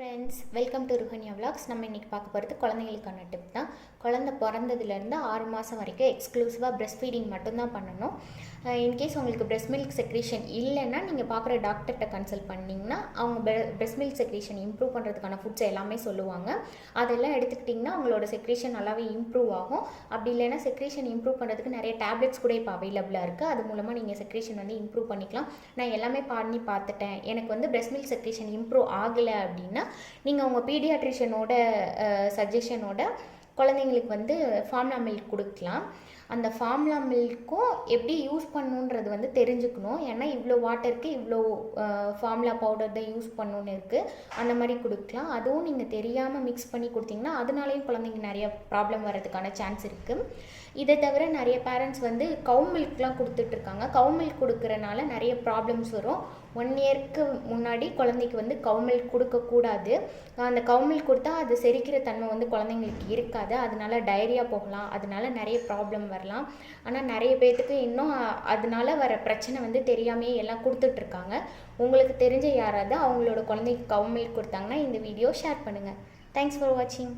Friends welcome to Ruhanya vlogs. நம்ம இன்றைக்கி பார்க்க போகிறது குழந்தைங்களுக்கான டிப் தான். குழந்த பிறந்ததுலேருந்து ஆறு மாதம் வரைக்கும் எக்ஸ்க்ளூசிவாக breast ஃபீடிங் மட்டும்தான் பண்ணணும். இன்கேஸ் உங்களுக்கு breast மில்க் செக்ரேஷன் இல்லைன்னா நீங்கள் பார்க்குற டாக்டர்கிட்ட கன்சல்ட் பண்ணிங்கன்னா அவங்க breast மில்க் செக்ரேஷன் இம்ப்ரூவ் பண்ணுறதுக்கான ஃபுட்ஸ் எல்லாமே சொல்லுவாங்க. அதெல்லாம் எடுத்துக்கிட்டிங்கன்னா அவங்களோட செக்ரேஷன் நல்லாவே இம்ப்ரூவ் ஆகும். அப்படி இல்லைன்னா செக்ரேஷன் இம்ப்ரூவ் பண்ணுறதுக்கு நிறைய டேப்லெட்ஸ் கூட இப்போ அவைலபிளாக இருக்குது அது மூலமாக நீங்கள் செக்ரேஷன் வந்து இம்ப்ரூவ் பண்ணிக்கலாம். நான் எல்லாமே பண்ணி பார்த்துட்டேன். எனக்கு வந்து breast மில்க் செக்ரேஷன் இம்ப்ரூவ் ஆகலை அப்படின்னா நீங்கள் உங்கள் பீடியாட்ரிஷியனோட சஜஷனோட குழந்தைங்களுக்கு வந்து ஃபார்ம்லா மில்க் கொடுக்கலாம். அந்த ஃபார்ம்லா மில்க்கும் எப்படி யூஸ் பண்ணணுன்றது வந்து தெரிஞ்சுக்கணும். ஏன்னா இவ்வளோ வாட்டருக்கு இவ்வளோ ஃபார்ம்லா பவுடர் தான் யூஸ் பண்ணணுன்னு இருக்குது அந்த மாதிரி கொடுக்கலாம். அதுவும் நீங்கள் தெரியாமல் மிக்ஸ் பண்ணி கொடுத்தீங்கன்னா அதனாலேயும் குழந்தைங்க நிறைய ப்ராப்ளம் வர்றதுக்கான சான்ஸ் இருக்குது இதை தவிர நிறைய பேரண்ட்ஸ் வந்து கவு மில்க்லாம் கொடுத்துட்ருக்காங்க. கவு மில்க் கொடுக்குறனால நிறைய ப்ராப்ளம்ஸ் வரும். ஒன் இயர்க்கு முன்னாடி குழந்தைக்கு வந்து கவு மில்க் கொடுக்கக்கூடாது. அந்த கவு மில்க் கொடுத்தா அது செரிக்கிற தன்மை வந்து குழந்தைங்களுக்கு இருக்காது. அதனால டைரியா போகலாம். அதனால நிறைய ப்ராப்ளம் வரலாம். ஆனால் நிறைய பேர்த்துக்கு இன்னும் அதனால வர பிரச்சனை வந்து தெரியாமே எல்லாம் கொடுத்துட்ருக்காங்க. உங்களுக்கு தெரிஞ்ச யாராவது அவங்களோட குழந்தைக்கு கவு கொடுத்தாங்கன்னா இந்த வீடியோ ஷேர் பண்ணுங்கள் தேங்க்ஸ் ஃபார் வாட்சிங்